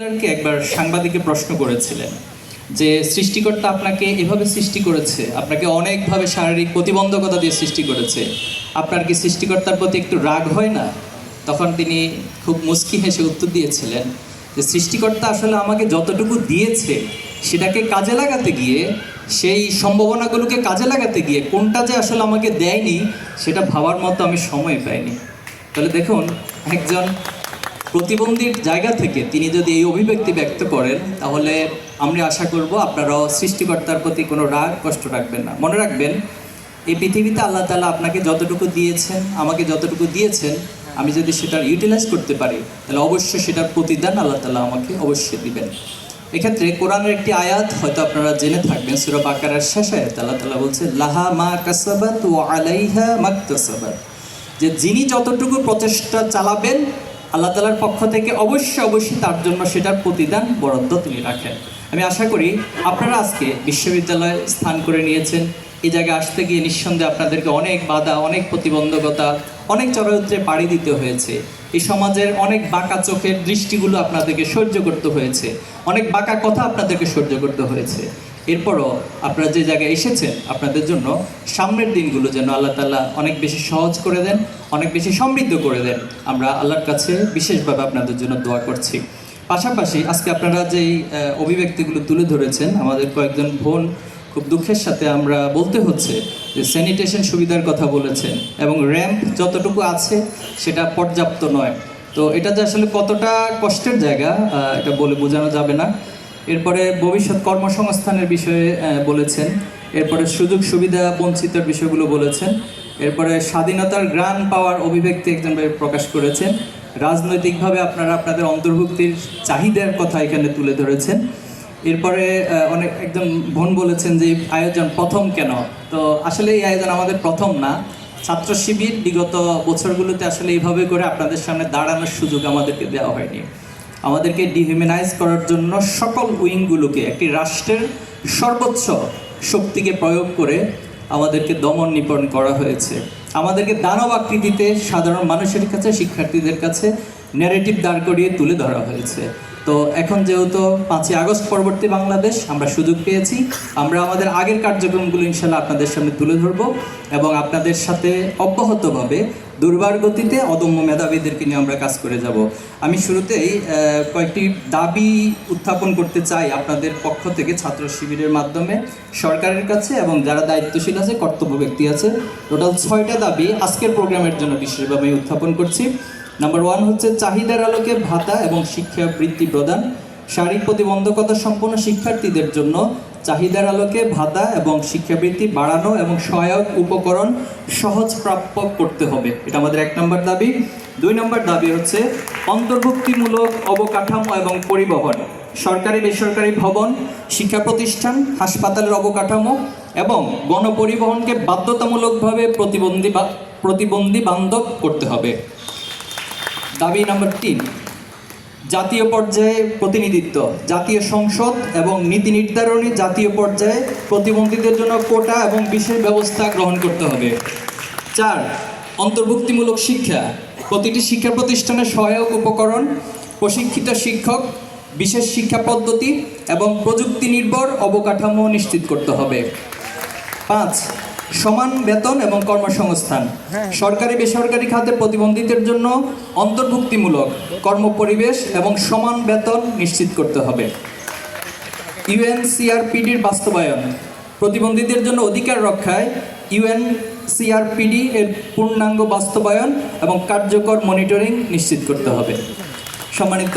কে একবার সাংবাদিকে প্রশ্ন করেছিলেন যে সৃষ্টিকর্তা আপনাকে এভাবে সৃষ্টি করেছে, আপনাকে অনেকভাবে শারীরিক প্রতিবন্ধকতা দিয়ে সৃষ্টি করেছে, আপনার কি সৃষ্টিকর্তার প্রতি একটু রাগ হয় না? তখন তিনি খুব মুস্কি হেসে উত্তর দিয়েছিলেন যে সৃষ্টিকর্তা আসলে আমাকে যতটুকু দিয়েছে সেটাকে কাজে লাগাতে গিয়ে, সেই সম্ভাবনাগুলোকে কাজে লাগাতে গিয়ে কোনটা যে আসলে আমাকে দেয়নি, সেটা ভাবার মতো আমি সময় পাইনি। তাহলে দেখুন, একজন প্রতিবন্ধীর জায়গা থেকে তিনি যদি এই অভিব্যক্তি ব্যক্ত করেন, তাহলে আমরা আশা করব আপনারাও সৃষ্টিকর্তার প্রতি কোনো রাগ, কষ্ট রাখবেন না। মনে রাখবেন, এই পৃথিবীতে আল্লাহ তালা আপনাকে যতটুকু দিয়েছেন, আমাকে যতটুকু দিয়েছেন, আমি যদি সেটার ইউটিলাইজ করতে পারি, তাহলে অবশ্যই সেটার প্রতিদান আল্লাহ তালা আমাকে অবশ্যই দিবেন। এক্ষেত্রে কোরআনের একটি আয়াত হয়তো আপনারা জেনে থাকবেন, সুরা বাকারার শেষ আয়াত আল্লাহ তালা বলছে, লাহা মা কাসাবাত ও আলাইহা মাকতাসাবাত। যে যিনি যতটুকু প্রচেষ্টা চালাবেন আল্লাহ তালার পক্ষ থেকে অবশ্যই অবশ্যই তার জন্য সেটার প্রতিদান বরাদ্দ তিনি রাখেন। আমি আশা করি আপনারা আজকে বিশ্ববিদ্যালয়ে স্থান করে নিয়েছেন। এই জায়গায় আসতে গিয়ে নিঃসন্দেহে আপনাদেরকে অনেক বাধা, অনেক প্রতিবন্ধকতা, অনেক চরত্রে পাড়ি দিতে হয়েছে। এই সমাজের অনেক বাঁকা চোখের দৃষ্টিগুলো আপনাদেরকে সহ্য করতে হয়েছে। অনেক বাঁকা কথা আপনাদেরকে সহ্য করতে হয়েছে। এরপরও আপনারা যে জায়গায় এসেছেন, আপনাদের জন্য সামনের দিনগুলো যেন আল্লাহ তাল্লাহ অনেক বেশি সহজ করে দেন, অনেক বেশি সমৃদ্ধ করে দেন। আমরা আল্লাহর কাছে বিশেষভাবে আপনাদের জন্য দোয়া করছি। পাশাপাশি আজকে আপনারা যেই অভিব্যক্তিগুলো তুলে ধরেছেন, আমাদের কয়েকজন বোন খুব দুঃখের সাথে আমরা বলতে হচ্ছে যে স্যানিটেশন সুবিধার কথা বলেছেন এবং র্যাম্প যতটুকু আছে সেটা পর্যাপ্ত নয়। তো এটা যে আসলে কতটা কষ্টের জায়গা এটা বলে বোঝানো যাবে না। এরপরে ভবিষ্যৎ কর্মসংস্থানের বিষয়ে বলেছেন। এরপরে সুযোগ সুবিধা বঞ্চিতের বিষয়গুলো বলেছেন। এরপরে স্বাধীনতার গ্রান পাওয়ার অভিব্যক্তি একজন প্রকাশ করেছেন। রাজনৈতিকভাবে আপনারা আপনাদের অন্তর্ভুক্তির চাহিদার কথা এখানে তুলে ধরেছেন। এরপরে অনেক একজন বোন বলেছেন যে আয়োজন প্রথম কেন? তো আসলে এই আয়োজন আমাদের প্রথম না। ছাত্র শিবির বিগত বছরগুলোতে আসলে এইভাবে করে আপনাদের সামনে দাঁড়ানোর সুযোগ আমাদেরকে দেওয়া হয়নি। আমাদেরকে ডিহিউম্যানাইজ করার জন্য সকল উইংগুলোকে একটি রাষ্ট্রের সর্বোচ্চ শক্তিকে প্রয়োগ করে আমাদেরকে দমন নিপণ করা হয়েছে। আমাদেরকে দানব আকৃতিতে সাধারণ মানুষের কাছে, শিক্ষার্থীদের কাছে ন্যারেটিভ দাঁড় করিয়ে তুলে ধরা হয়েছে। তো এখন যেহেতু পাঁচই আগস্ট পরবর্তী বাংলাদেশ, আমরা সুযোগ পেয়েছি। আমরা আমাদের আগের কার্যক্রমগুলো ইনশাল্লাহ আপনাদের সামনে তুলে ধরবো এবং আপনাদের সাথে অব্যাহতভাবে দুর্বার গতিতে অদম্য মেধাবীদেরকে নিয়ে আমরা কাজ করে যাব। আমি শুরুতেই কয়েকটি দাবি উত্থাপন করতে চাই আপনাদের পক্ষ থেকে ছাত্র শিবিরের মাধ্যমে, সরকারের কাছে এবং যারা দায়িত্বশীল আছে, কর্তব্য ব্যক্তি আছে। টোটাল ছয়টা দাবি আজকের প্রোগ্রামের জন্য বিশেষভাবে উত্থাপন করছি। নাম্বার ওয়ান হচ্ছে চাহিদার আলোকে ভাতা এবং শিক্ষা বৃত্তি প্রদান। শারীরিক প্রতিবন্ধকতা সম্পন্ন শিক্ষার্থীদের জন্য চাহিদার আলোকে ভাতা এবং শিক্ষাবৃত্তি বাড়ানো এবং সহায়ক উপকরণ সহজ প্রাপ্য করতে হবে। এটা আমাদের এক নম্বর দাবি। দুই নম্বর দাবি হচ্ছে অন্তর্ভুক্তিমূলক অবকাঠামো এবং পরিবহন। সরকারি, বেসরকারি ভবন, শিক্ষা প্রতিষ্ঠান, হাসপাতালের অবকাঠামো এবং গণপরিবহনকে বাধ্যতামূলকভাবে প্রতিবন্ধী বা প্রতিবন্ধী বান্ধব করতে হবে। দাবি নাম্বার তিন, জাতীয় পর্যায়ে প্রতিনিধিত্ব, জাতীয় সংসদ এবং নীতি নির্ধারণী জাতীয় পর্যায়ে প্রতিবন্ধীদের জন্য কোটা এবং বিশেষ ব্যবস্থা গ্রহণ করতে হবে। চার, অন্তর্ভুক্তিমূলক শিক্ষা, প্রতিটি শিক্ষা প্রতিষ্ঠানের সহায়ক উপকরণ, প্রশিক্ষিত শিক্ষক, বিশেষ শিক্ষা পদ্ধতি এবং প্রযুক্তি নির্ভর অবকাঠামো নিশ্চিত করতে হবে। পাঁচ সমান বেতন এবং কর্মসংস্থান। সরকারি বেসরকারি খাতে প্রতিবন্ধীদের জন্য অন্তর্ভুক্তিমূলক কর্মপরিবেশ এবং সমান বেতন নিশ্চিত করতে হবে। ইউএনসিআরপিডির বাস্তবায়ন। প্রতিবন্ধীদের জন্য অধিকার রক্ষায় ইউএনসিআরপিডি এর পূর্ণাঙ্গ বাস্তবায়ন এবং কার্যকর মনিটরিং নিশ্চিত করতে হবে। সম্মানিত